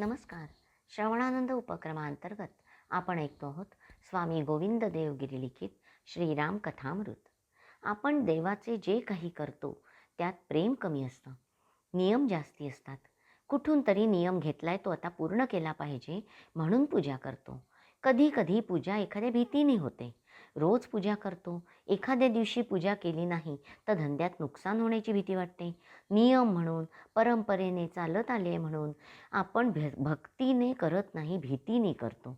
नमस्कार. श्रवणानंद उपक्रमांतर्गत आपण ऐकतो आहोत स्वामी गोविंद देवगिरी लिखित श्रीराम कथामृत. आपण देवाचे जे काही करतो त्यात प्रेम कमी असतं. नियम जास्ती असतात. कुठून तरी नियम घेतलाय तो आता पूर्ण केला पाहिजे म्हणून पूजा करतो. कधी कधी पूजा एखाद्या भीतीने होते. रोज पूजा करतो. एखाद्या दिवशी पूजा केली नाही तर धंद्यात नुकसान होण्याची भीती वाटते. नियम म्हणून परंपरेने चालत आले म्हणून आपण भ भक्तीने करत नाही भीतीने करतो.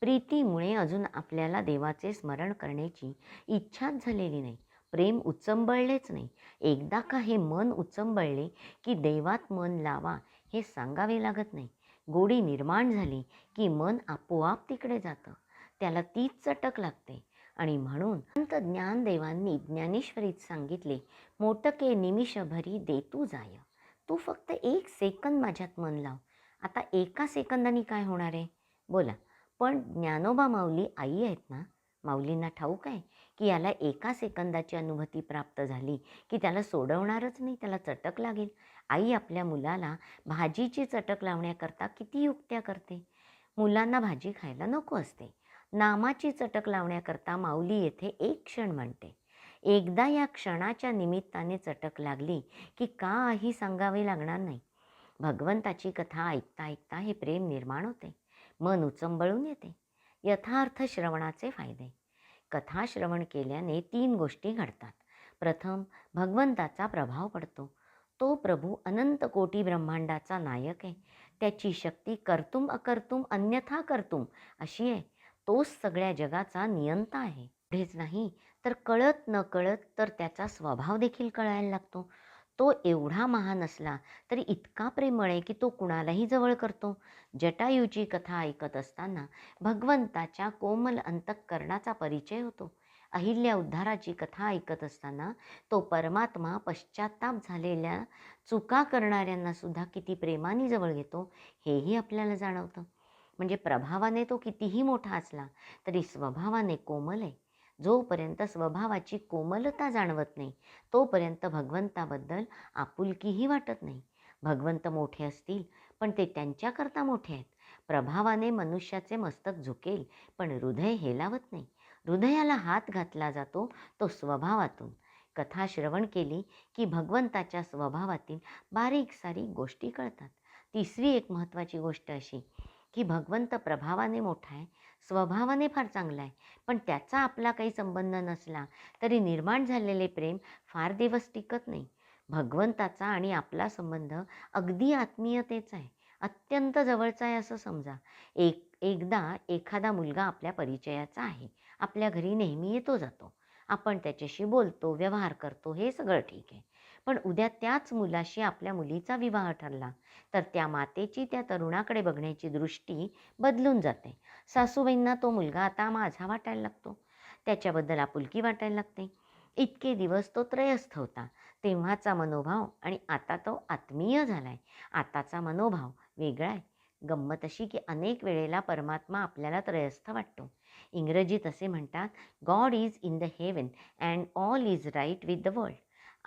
प्रीतीमुळे अजून आपल्याला देवाचे स्मरण करण्याची इच्छाच झालेली नाही. प्रेम उचंबळलेच नाही. एकदा का हे मन उचंबळले की देवात मन लावा हे सांगावे लागत नाही. गोडी निर्माण झाली की मन आपोआप तिकडे जातं. त्याला तीच चटक लागते. आणि म्हणून संत ज्ञानदेवांनी ज्ञानेश्वरीत सांगितले मोटके निमिषभरी दे तू जाय. तू फक्त एक सेकंद माझ्यात मन लाव. आता एका सेकंदाने काय होणार आहे? बोला. पण ज्ञानोबा माऊली आई आहेत ना? माऊलींना ठाऊक आहे की याला एका सेकंदाची अनुभूती प्राप्त झाली की त्याला सोडवणारच नाही त्याला चटक लागेल. आई आपल्या मुलाला भाजीची चटक लावण्याकरता किती युक्त्या करते? मुलांना भाजी खायला नको असते. नामाची चटक लावण्याकरता माऊली येथे एक क्षण म्हणते. एकदा या क्षणाच्या निमित्ताने चटक लागली की काही सांगावे लागणार नाही. भगवंताची कथा ऐकता ऐकता हे प्रेम निर्माण होते. मन उचंबळून येते. यथार्थ श्रवणाचे फायदे. कथा श्रवण केल्याने तीन गोष्टी घडतात. प्रथम भगवंताचा प्रभाव पडतो. तो प्रभू अनंत कोटी ब्रह्मांडाचा नायक आहे. त्याची शक्ती कर्तुम अकर्तुम अन्यथा कर्तुम अशी आहे. तोच सगळ्या जगाचा नियंता आहे. एवढेच नाही तर कळत न कळत तर त्याचा स्वभाव देखील कळायला लागतो. तो एवढा महान असला तरी इतका प्रेमळ आहे की तो कुणालाही जवळ करतो. जटायूची कथा ऐकत असताना भगवंताच्या कोमल अंतःकरणाचा परिचय होतो. अहिल्या उद्धाराची कथा ऐकत असताना तो परमात्मा पश्चाताप झालेल्या चुका करणाऱ्यांना सुद्धा किती प्रेमाने जवळ घेतो हेही आपल्याला जाणवतं. म्हणजे प्रभावाने तो कितीही मोठा असला तरी स्वभावाने कोमल आहे. जोपर्यंत स्वभावाची कोमलता जाणवत नाही तोपर्यंत भगवंताबद्दल आपुलकीही वाटत नाही. भगवंत मोठे असतील पण ते त्यांच्याकरता मोठे आहेत. प्रभावाने मनुष्याचे मस्तक झुकेल पण हृदय हेलावत नाही. हृदयाला हात घातला जातो तो स्वभावातून. कथा श्रवण केली की भगवंताच्या स्वभावातील बारीक सारीक गोष्टी कळतात. तिसरी एक महत्त्वाची गोष्ट अशी की भगवंत प्रभावाने मोठा आहे स्वभावाने फार चांगला आहे. पण त्याचा आपला काही संबंध नसला तरी निर्माण झालेले प्रेम फार दिवस टिकत नाही. भगवंताचा आणि आपला संबंध अगदी आत्मीयतेचा आहे. अत्यंत जवळचा आहे असं समजा. एक एकदा एखादा मुलगा आपल्या परिचयाचा आहे. आपल्या घरी नेहमी येतो जातो. आपण त्याच्याशी बोलतो व्यवहार करतो हे सगळं ठीक आहे. पण उद्या त्याच मुलाशी आपल्या मुलीचा विवाह ठरला. तर त्या मातेची त्या तरुणाकडे बघण्याची दृष्टी बदलून जाते. सासूबाईंना तो मुलगा आता माझा वाटायला लागतो. त्याच्याबद्दल आपुलकी वाटायला लागते. इतके दिवस तो त्रयस्थ होता. तेव्हाचा मनोभाव आणि आता तो आत्मीय झाला आहे आताचा मनोभाव वेगळा आहे. गंमत अशी की अनेक वेळेला परमात्मा आपल्याला त्रयस्थ वाटतो. इंग्रजीत असे म्हणतात God is in the heaven and all is right with the world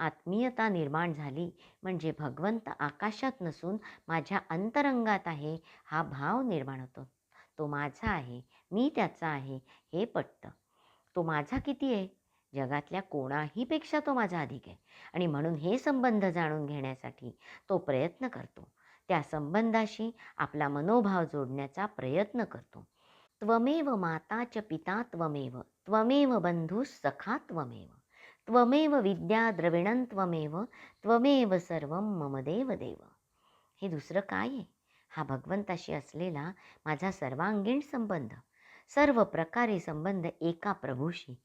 आत्मीयता निर्माण झाली. म्हणजे भगवंत आकाशात नसून माझ्या अंतरंगात आहे हा भाव निर्माण होतो. तो माझा आहे मी त्याचा आहे हे पटतं. तो माझा किती आहे? जगातल्या कोणाहीपेक्षा तो माझा अधिक आहे. आणि म्हणून हे संबंध जाणून घेण्यासाठी तो प्रयत्न करतो. त्या संबंधाशी आपला मनोभाव जोडण्याचा प्रयत्न करतो. त्वमेव माता च पिता त्वमेव त्वमेव बंधू सखा त्वमेव. त्वमेव विद्या द्रविणं त्वमेव त्वमेव सर्व मम देव देव हे दुसरं काय आहे? हा भगवंताशी असलेला माझा सर्वांगीण संबंध. सर्व प्रकारे संबंध एका प्रभूशी.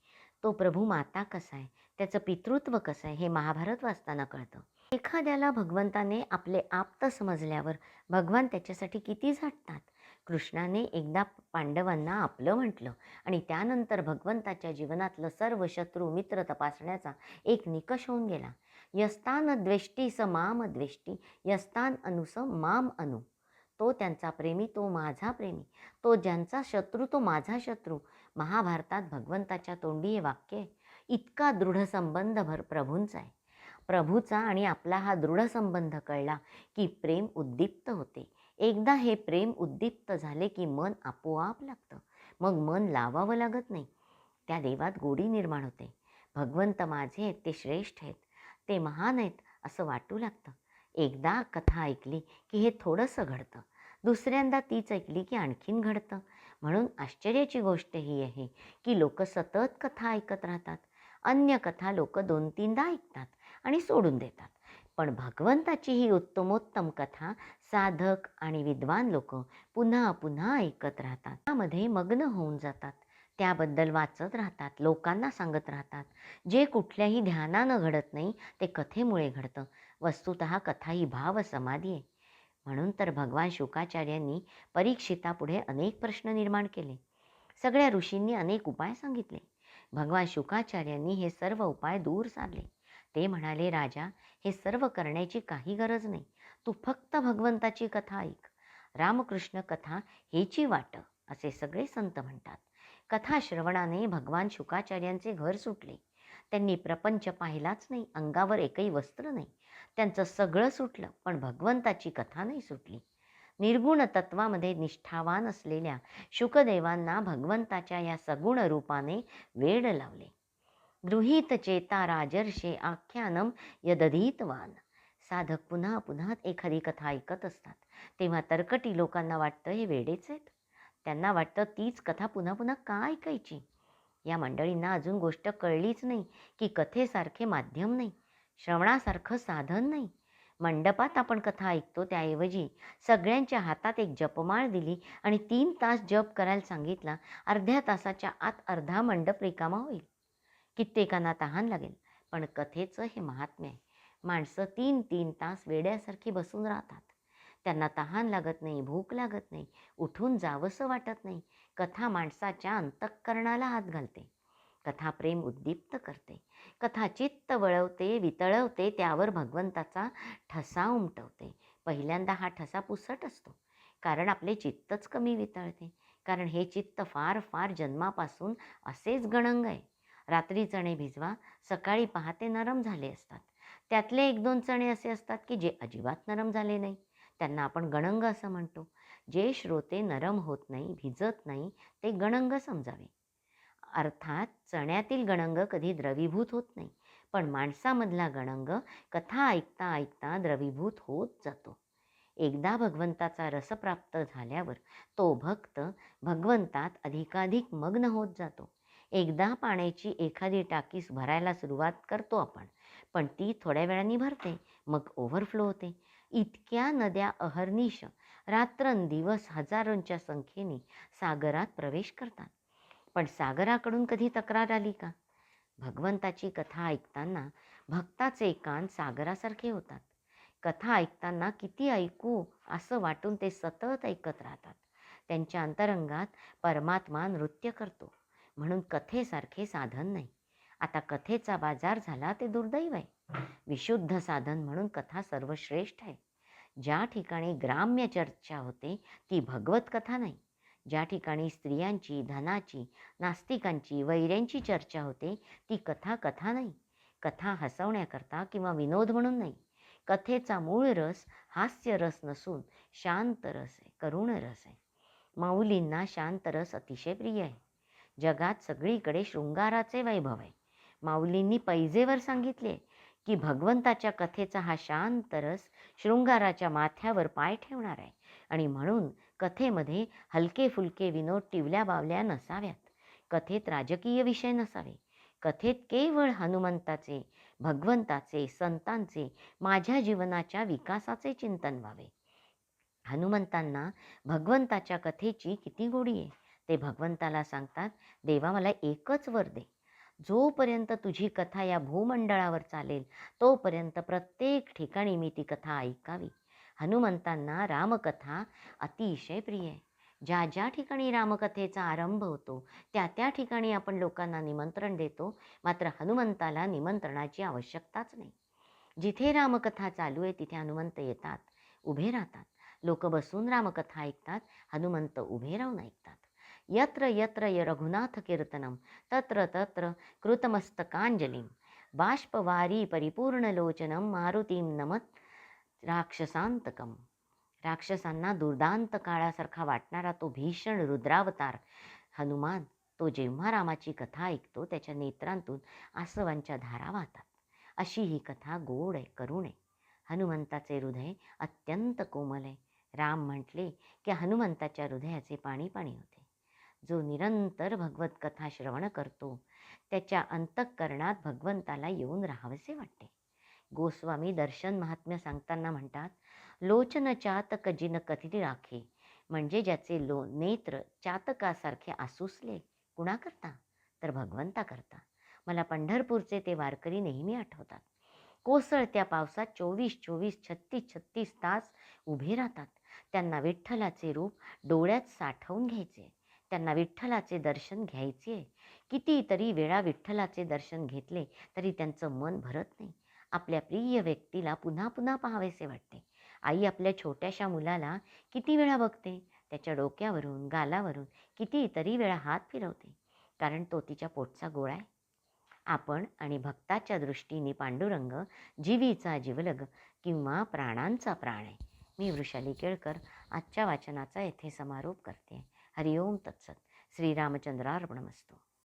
तो प्रभू माता कसा आहे? त्याचं पितृत्व कसं आहे? हे महाभारत वाचताना कळतं. एखाद्याला भगवंताने आपले आप्त समजल्यावर भगवान त्याच्यासाठी किती झटतात कृष्णाने एकदा पांडवांना आपलं म्हटलं आणि त्यानंतर भगवंताच्या जीवनातलं सर्व शत्रू मित्र तपासण्याचा एक निकष होऊन गेला. यस्तान द्वेष्टी स माम द्वेष्टी यस्तान अनु स माम अनु. तो त्यांचा प्रेमी तो माझा प्रेमी. तो ज्यांचा शत्रू तो माझा शत्रू. महाभारतात भगवंताच्या तोंडी हे वाक्य आहे. इतका दृढ संबंध भर प्रभूंचा आहे. प्रभूचा आणि आपला हा दृढ संबंध कळला की प्रेम उद्दीप्त होते. एकदा हे प्रेम उद्दीप्त झाले की मन आपोआप लागतं. मग मन लावावं लागत नाही. त्या देवात गोडी निर्माण होते. भगवंत माझे आहेत ते श्रेष्ठ आहेत. ते महान आहेत असं वाटू लागतं. एकदा कथा ऐकली की हे थोडंसं घडतं. दुसऱ्यांदा तीच ऐकली की आणखीन घडतं. म्हणून आश्चर्याची गोष्ट ही आहे की लोक सतत कथा ऐकत राहतात. अन्य कथा लोक दोन तीनदा ऐकतात आणि सोडून देतात. पण भगवंताची ही उत्तमोत्तम कथा साधक आणि विद्वान लोक पुन्हा पुन्हा ऐकत राहतात. त्यामध्ये मग्न होऊन जातात. त्याबद्दल वाचत राहतात. लोकांना सांगत राहतात. जे कुठल्याही ध्यानानं घडत नाही ते कथेमुळे घडतं. वस्तुत कथा ही भाव समाधी आहे. म्हणून तर भगवान शुकाचार्यांनी परीक्षितापुढे अनेक प्रश्न निर्माण केले. सगळ्या ऋषींनी अनेक उपाय सांगितले. भगवान शुकाचार्यांनी हे सर्व उपाय दूर सारले ते म्हणाले राजा हे सर्व करण्याची काही गरज नाही. तू फक्त भगवंताची कथा ऐक. रामकृष्ण कथा हेची वाट असे सगळे संत म्हणतात. कथा श्रवणाने भगवान शुकाचार्यांचे घर सुटले. त्यांनी प्रपंच पाहिलाच नाही अंगावर एकही वस्त्र नाही. त्यांचं सगळं सुटलं पण भगवंताची कथा नाही सुटली. निर्गुण तत्वामध्ये निष्ठावान असलेल्या शुकदेवांना भगवंताच्या या सगुण रूपाने वेड लावले. गृहीत चेता राजर्षे आख्यानम यदधीतवान. साधक पुन्हा पुन्हा एखादी कथा ऐकत असतात. तेव्हा तरकटी लोकांना वाटतं हे वेडेच आहेत. त्यांना वाटतं तीच कथा पुन्हा पुन्हा का ऐकायची? या मंडळींना अजून गोष्ट कळलीच नाही की कथेसारखे माध्यम नाही श्रवणासारखं साधन नाही. मंडपात आपण कथा ऐकतो त्याऐवजी सगळ्यांच्या हातात एक जपमाळ दिली आणि तीन तास जप करायला सांगितला अर्ध्या तासाच्या आत अर्धा मंडप रिकामा होईल. कित्येकांना तहान लागेल. पण कथेचं हे महात्म्य आहे. माणसं तीन तीन तास वेड्यासारखी बसून राहतात. त्यांना तहान लागत नाही भूक लागत नाही उठून जावंसं वाटत नाही. कथा माणसाच्या अंतःकरणाला हात घालते. कथा प्रेम उद्दीप्त करते. कथा चित्त वळवते वितळवते त्यावर भगवंताचा ठसा उमटवते. पहिल्यांदा हा ठसा पुसट असतो. कारण आपले चित्तच कमी वितळते. कारण हे चित्त फार फार जन्मापासून असेच गणंग आहे. रात्री चणे भिजवा सकाळी पहाटे नरम झाले असतात. त्यातले एक दोन चणे असे असतात की जे अजिबात नरम झाले नाही. त्यांना आपण गणंग असं म्हणतो. जे श्रोते नरम होत नाही भिजत नाही ते गणंग समजावे. अर्थात चण्यातील गणंग कधी द्रवीभूत होत नाही पण माणसामधला गणंग कथा ऐकता ऐकता द्रवीभूत होत जातो. एकदा भगवंताचा रस प्राप्त झाल्यावर तो भक्त भगवंतात अधिकाधिक मग्न होत जातो. एकदा पाण्याची एखादी टाकीस भरायला सुरुवात करतो आपण पण ती थोड्या वेळाने भरते मग ओव्हरफ्लो होते. इतक्या नद्या अहर्निश रात्रंदिवस हजारोंच्या संख्येने सागरात प्रवेश करतात. पण सागराकडून कधी तक्रार आली का? भगवंताची कथा ऐकताना भक्ताचे कान सागरासारखे होतात. कथा ऐकताना किती ऐकू असं वाटून ते सतत ऐकत राहतात. त्यांच्या अंतरंगात परमात्मा नृत्य करतो. म्हणून कथेसारखे साधन नाही. आता कथेचा बाजार झाला ते दुर्दैव आहे. विशुद्ध साधन म्हणून कथा सर्वश्रेष्ठ आहे. ज्या ठिकाणी ग्राम्य चर्चा होते ती भगवत कथा नाही. ज्या ठिकाणी स्त्रियांची धनाची नास्तिकांची वैऱ्यांची चर्चा होते ती कथा कथा नाही. कथा हसवण्याकरता किंवा विनोद म्हणून नाही. कथेचा मूळ रस हास्य रस नसून शांत रस आहे करुण रस आहे. माऊलींना शांत रस अतिशय प्रिय आहे. जगात सगळीकडे शृंगाराचे वैभव आहे. माऊलींनी पैजेवर सांगितले की भगवंताच्या कथेचा हा शांत रस शृंगाराच्या माथ्यावर पाय ठेवणार आहे आणि म्हणून कथेमध्ये हलके फुलके विनोद टिवल्या बावल्या नसाव्यात. कथेत राजकीय विषय नसावे. कथेत केवळ हनुमंताचे भगवंताचे संतांचे माझ्या जीवनाच्या विकासाचे चिंतन व्हावे. हनुमंतांना भगवंताच्या कथेची किती गोडी आहे? ते भगवंताला सांगतात देवा मला एकच वर दे. जोपर्यंत तुझी कथा या भूमंडळावर चालेल तोपर्यंत प्रत्येक ठिकाणी मी ती कथा ऐकावी. हनुमंतांना रामकथा अतिशय प्रिय आहे. ज्या ज्या ठिकाणी रामकथेचा आरंभ होतो त्या त्या ठिकाणी आपण लोकांना निमंत्रण देतो मात्र हनुमंताला निमंत्रणाची आवश्यकताच नाही. जिथे रामकथा चालू आहे तिथे हनुमंत येतात उभे राहतात. लोक बसून रामकथा ऐकतात हनुमंत उभे राहून ऐकतात. यत्र यत्र य रघुनाथ कीर्तनम तत्र तत्र कृतमस्तकांजलीं बाष्पवारी परिपूर्णलोचनं मारुतीं नमत राक्षसांतकम. राक्षसांना दुर्दांत काळासारखा वाटणारा तो भीषण रुद्रावतार हनुमान तो जेव्हा रामाची कथा ऐकतो त्याच्या नेत्रांतून आसवांच्या धारा वाहतात. अशी ही कथा गोड आहे करुण आहे. हनुमंताचे हृदय अत्यंत कोमल आहे. राम म्हटले की हनुमंताच्या हृदयाचे पाणी पाणी होते. जो निरंतर भगवत कथा श्रवण करतो त्याच्या अंतःकरणात भगवंताला येऊन राहावेसे वाटते. गोस्वामी दर्शन महात्म्य सांगताना म्हणतात लोचन चातक जिन कथिती राखे म्हणजे ज्याचे लो नेत्र चातकासारखे आसुसले कुणाकरता? तर भगवंता करता मला पंढरपूरचे ते वारकरी नेहमी आठवतात. कोसळत्या पावसात चोवीस चोवीस छत्तीस छत्तीस तास उभे राहतात. त्यांना विठ्ठलाचे रूप डोळ्यात साठवून घ्यायचे. त्यांना विठ्ठलाचे दर्शन घ्यायचे आहे. कितीतरी वेळा विठ्ठलाचे दर्शन घेतले तरी त्यांचं मन भरत नाही. आपल्या प्रिय व्यक्तीला पुन्हा पुन्हा पाहावेसे वाटते. आई आपल्या छोट्याशा मुलाला किती वेळा बघते? त्याच्या डोक्यावरून गालावरून कितीतरी वेळा हात फिरवते. कारण तो तिच्या पोटचा गोळा आहे. आपण आणि भक्ताच्या दृष्टीने पांडुरंग जीवीचा जीवलग किंवा प्राणांचा प्राण आहे. मी वृषाली केळकर आजच्या वाचनाचा येथे समारोप करते. हरिओम तत्सत. श्रीरामचंद्रार्पणमस्तू.